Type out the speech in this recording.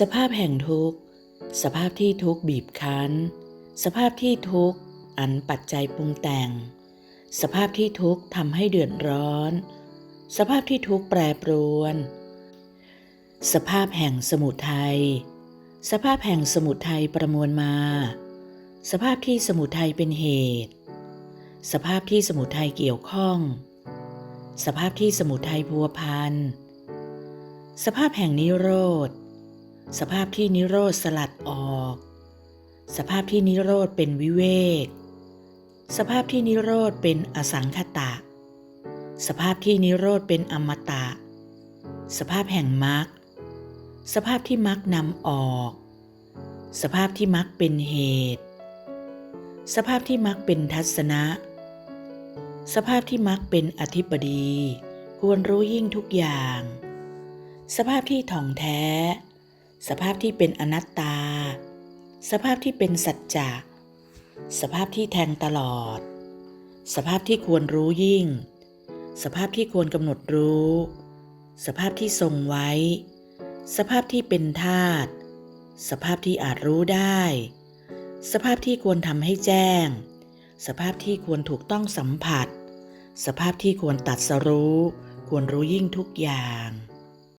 สภาพแห่งทุกข์ สภาพที่ทุกข์บีบคั้น สภาพที่ทุกข์อันปัจจัยปรุงแต่ง สภาพที่ทุกข์ทำให้เดือดร้อน สภาพที่ทุกข์แปรปรวน สภาพแห่งสมุทัย สภาพแห่งสมุทัยประมวลมา สภาพที่สมุทัยเป็นเหตุ สภาพที่สมุทัยเกี่ยวข้อง สภาพที่สมุทัยพัวพัน สภาพแห่งนิโรธ สภาพที่นิโรธสลัดออก สภาพที่นิโรธเป็นวิเวก สภาพที่นิโรธเป็นอสังขตะ สภาพที่นิโรธเป็นอมตะ สภาพแห่งมรรค สภาพที่มรรคนำออก สภาพที่มรรคเป็นเหตุ สภาพที่มรรคเป็นทัศนะ สภาพที่มรรคเป็นอธิปดี ควรรู้ยิ่งทุกอย่าง สภาพที่ถ่องแท้ สภาพที่เป็นอนัตตา สภาพที่เป็นสัจจะสภาพที่แทงตลอด สภาพที่ควรรู้ยิ่ง สภาพที่ควรกำหนดรู้ สภาพที่ทรงไว้ สภาพที่เป็นธาตุสภาพที่อาจรู้ได้ สภาพที่ควรทำให้แจ้ง สภาพที่ควรถูกต้องสัมผัส สภาพที่ควรตัดสรู้ ควรรู้ยิ่งทุกอย่าง